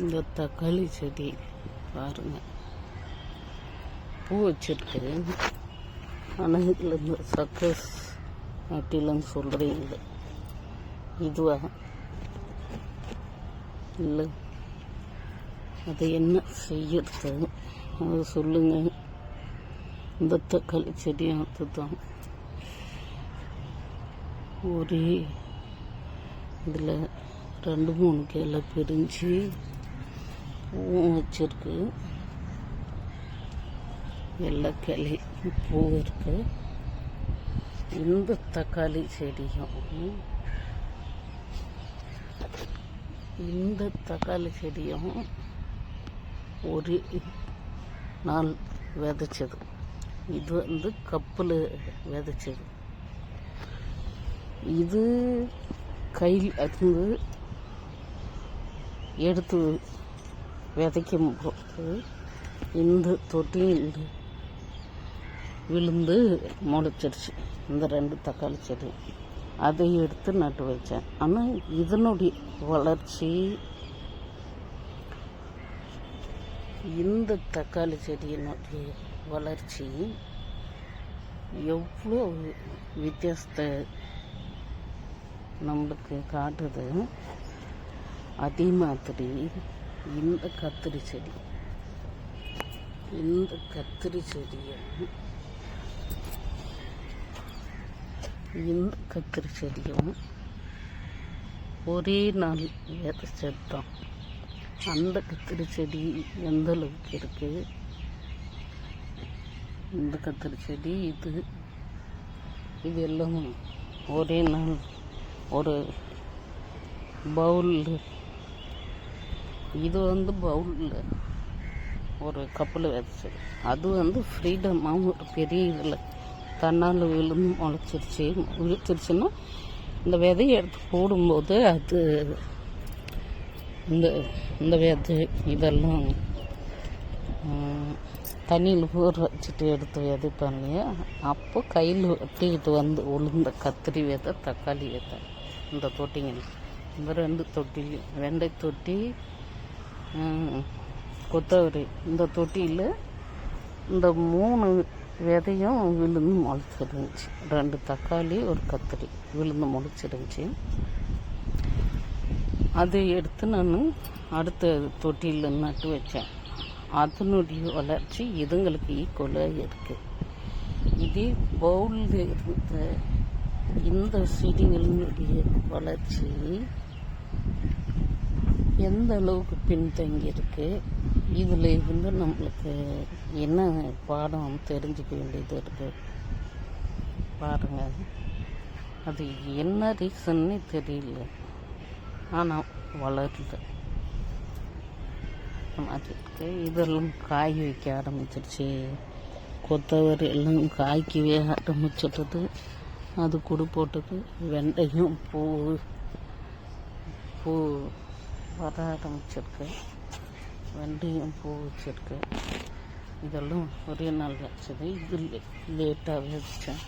இந்த தக்காளி செடி பாருங்க. பூ வச்சிருக்கு ஆனால் இதில் இந்த சக்கஸ் நட்டிலன்னு சொல்கிறீங்க இதுவா? இல்லை. அதை என்ன செய்யறது? அதை சொல்லுங்கள் இந்த தக்காளி செடியும் அதுதான். ஒரே இதில் ரெண்டு மூணு கிளை பிரிஞ்சு பூவும் வச்சுருக்கு. எல்லா கிளி பூ இருக்கு. இந்த தக்காளி செடியும். இந்த தக்காளி செடியும் ஒரு நாள் விதைச்சது. இது வந்து கப்பில் விதைச்சது. இது கையில் அது எடுத்து விதைக்கும் போது இந்த தொட்டியில் விழுந்து முளைச்சிருச்சு. இந்த ரெண்டு தக்காளி செடி. அதை எடுத்து நட்டு வச்சேன். ஆனால் இதனுடைய வளர்ச்சி இந்த தக்காளி செடியினுடைய வளர்ச்சி எவ்வளோ வித்தியாசத்தை நம்மளுக்கு காட்டுது. அதே மாதிரி இந்த கத்திரி செடி. இந்த கத்திரி செடியை இந்த கத்திரி செடியும் ஒரே நாள் விதைச்சது தான் அந்த கத்திரி செடி எந்த அளவுக்கு இருக்குது இந்த கத்திரி செடி இது இது எல்லாம் ஒரே நாள் ஒரு பவுலில் இது வந்து பவுலில் ஒரு கப்பில் விதைச்சது அது வந்து ஃப்ரீடமாகவும் ஒரு பெரிய இதில். தன்னால் விழுந்து முளைச்சிருச்சு. முளைச்சிருச்சுன்னா இந்த விதையை எடுத்து போடும்போது அது இந்த இந்த விதை இதெல்லாம் தண்ணியில் ஊற வச்சுட்டு எடுத்து விதைப்பாங்க இல்லையா அப்போ கையில் வெட்டிக்கிட்டு வந்து உளுந்த கத்திரி விதை தக்காளி விதை இந்த தொட்டிங்க. இந்த ரெண்டு தொட்டி வெண்டை தொட்டி கொத்தவரி இந்த தொட்டியில் இந்த மூணு விதையும் விழுந்து முளைச்சிருந்துச்சு. ரெண்டு தக்காளி ஒரு கத்திரி. விழுந்து முளைச்சிருந்துச்சு. அதை எடுத்து நான் அடுத்த தொட்டியில் நட்டு வச்சேன். அதனுடைய வளர்ச்சி இதுங்களுக்கு ஈக்குவலாக இருக்குது இதே பவுலில் இருந்த இந்த செடிகளினுடைய வளர்ச்சி எந்த அளவுக்கு பின்தங்கி இருக்கு இதில் இருந்து நம்மளுக்கு என்ன பாடம் தெரிஞ்சுக்க வேண்டியது இருக்கு? பாருங்க. அது என்ன ரீசன்னே தெரியல. ஆனால் வளருது மாற்றிருக்கு இதெல்லாம் காய் வைக்க ஆரம்பிச்சிருச்சு. கொத்தவரி எல்லாம் காய்க்கவே ஆரம்பிச்சிட்டது. அது கூட போட்டது வெண்டையும் பூ பூ வர ஆரம்பிச்சிருக்கு வெண்டையும் பூ வச்சிருக்கு இதெல்லாம் ஒரே நாள் வச்சது. இது லேட்டாகவே வச்சேன்.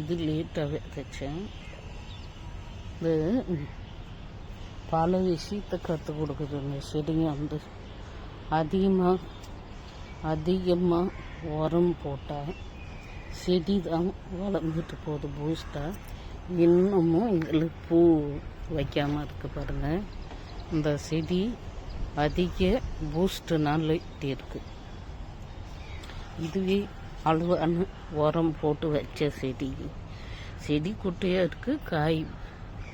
இது லேட்டாகவே விதைச்சேன் இது பல விஷயத்தை கற்றுக் கொடுக்குது. இந்த செடிங்க வந்து அதிகமாக அதிகமாக உரம் போட்டால் செடி தான் வளர்ந்துட்டு போகுது. பூஸ்டாக இன்னமும் இதில் பூ வைக்காமல் இருக்க பாருங்கள் இந்த செடி அதிக பூஸ்ட் இப்படி இருக்குது இதுவே அளவான உரம் போட்டு வச்ச செடி. செடி குட்டையாக இருக்குது காய்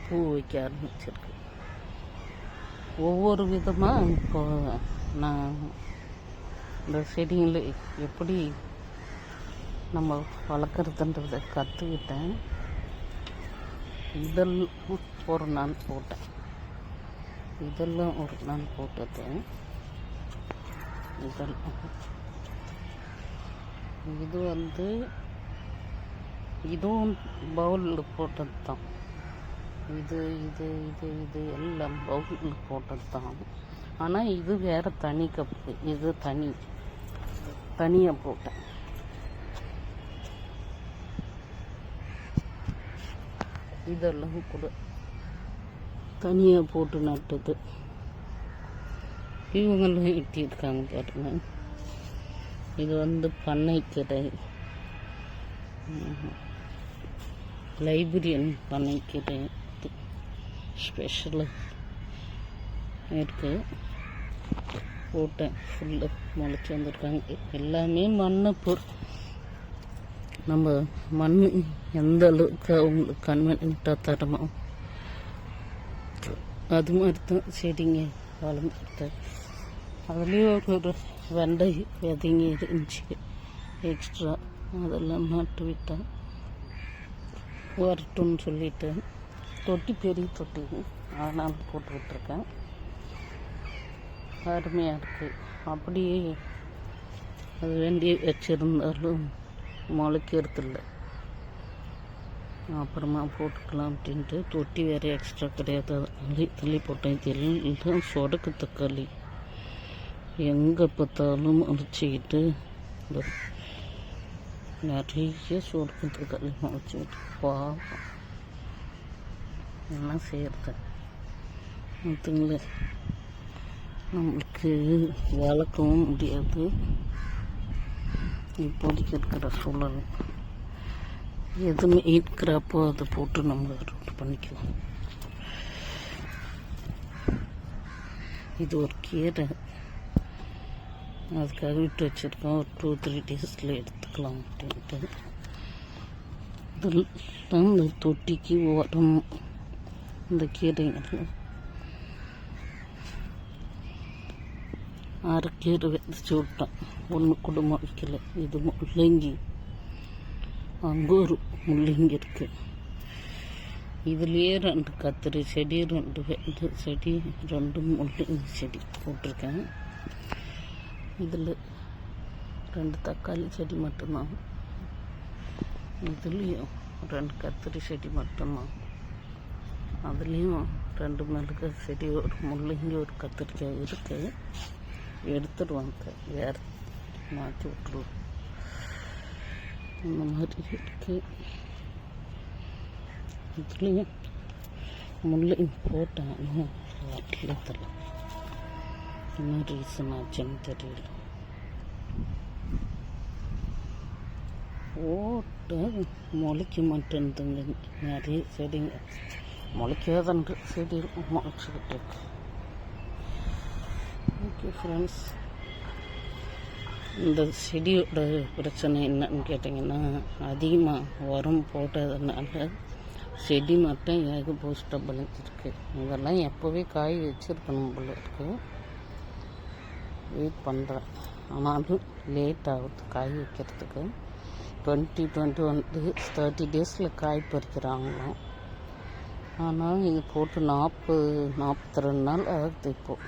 பூ வைக்க ஆரம்பிச்சிருக்கு. ஒவ்வொரு விதமாக இப்போ நான் இந்த செடிகளை எப்படி நம்ம வளர்க்குறதுன்றதை கற்றுக்கிட்டேன் இதெல்லாம் ஒரு நாள் போட்டேன். இதெல்லாம் ஒரு நான் போட்டது. இதெல்லாம். இது வந்து இதுவும் பவுலில் போட்டது தான் இது இது இது இது எல்லாம் பவுலில் போட்டது தான் ஆனால் இது வேறு தனி கப்பு. இது தனி. தனியாக போட்டேன். இதெல்லாம் கூட தனியாக போட்டு நட்டது. இவங்களும் இட்டியிருக்காங்க பாருங்க. இது வந்து பண்ணைக்கீரை. லைப்ரரியன் பண்ணைக்கீரை. ஸ்பெஷலாக இருக்குது போட்டேன். ஃபுல்லு முளைச்சி வந்திருக்காங்க. எல்லாமே மண்ணை பொறு நம்ம மண் எந்த அளவுக்கு அவங்களுக்கு கன்வென்ட்டாக தரமோ அது மாதிரி தான் செடிங்க வளர்ந்துருது அதுலேயும் ஒரு வெண்டை விதைங்க இருந்துச்சு எக்ஸ்ட்ரா அதெல்லாம் நட்டு விட்டேன் வரட்டும்னு சொல்லிட்டு தொட்டி பெரிய தொட்டி அதனால் போட்டு விட்டுருக்கேன் அருமையாக இருக்குது அப்படியே அது வேண்டி வச்சுருந்தாலும் முளைக்கிறது இல்லை அப்புறமா போட்டுக்கலாம் அப்படின்ட்டு தொட்டி வேறு எக்ஸ்ட்ரா கிடையாது. தள்ளி தள்ளி போட்டேன். இது சொடக்கு தக்காளி. எங்கே பார்த்தாலும் அடிச்சுக்கிட்டு இந்த நிறைய சொடக்கு தக்காளி முளைச்சிக்கிட்டு பாவம். என்ன செய்யறது? அதுங்களே நம்மளுக்கு வளர்க்கவும் முடியாது. இப்போதைக்கு இருக்கிற சூழல். எதுவுமே இருக்கிறப்போ அதை போட்டு நம்ம அறுவடை பண்ணிக்கலாம். இது ஒரு கீரை. அதுக்காக விட்டு வச்சுருக்கோம். ஒரு டூ த்ரீ டேஸில் எடுத்துக்கலாம் அப்படின்ட்டு. இதெல்லாம் இந்த தொட்டிக்கு ஓரம் இந்த கீரைகள். கீரை விதைச்சி விட்டேன் ஒன்று கூட வைக்கலை. இது முள்ளங்கி அங்கே ஒரு முள்ளங்கி இருக்குது இதுலேயே ரெண்டு கத்திரி செடி ரெண்டு வெண்டை செடி ரெண்டு முள்ளங்கி செடி போட்டிருக்கேன். இதில் ரெண்டு தக்காளி செடி மட்டும்தான். இதுலேயும் ரெண்டு கத்திரி செடி மட்டும்தான். அதுலேயும் ரெண்டு மிளகு செடி ஒரு முள்ளங்கி ஒரு கத்திரிக்காய் இருக்குது எடுத்துடுவாங்க வேறு மாற்றி விட்டுருவோம். இந்த மாதிரி இருக்குது இதுலேயும் முள் போட்டேன் வரல தெரியல. என்ன ரீசன் ஆச்சுன்னு தெரியல. போட்டு முளைக்க மாட்டேன்துங்க நிறைய செடிங்க. முளைக்காதன்று செடி முளைச்சிக்கிட்டு இருக்கு. ஓகே ஃப்ரெண்ட்ஸ் இந்த செடியோட பிரச்சனை என்னன்னு கேட்டிங்கன்னா அதிகமாக உரம் போட்டதுனால செடி மட்டும் ஏக பூஸ்டாக பலிச்சிருக்கு இதெல்லாம் எப்போவே காய் வச்சுருக்கணும் போல இருக்கு. வெயிட் பண்ணுறேன் ஆனாலும் லேட் ஆகுது காய் வைக்கிறதுக்கு. Twenty twenty one days thirty டேஸில் காய் பறிக்கிறாங்களாம். ஆனால் இது போட்டு நாற்பது நாற்பத்தி ரெண்டு நாள் ஆகுது இப்போது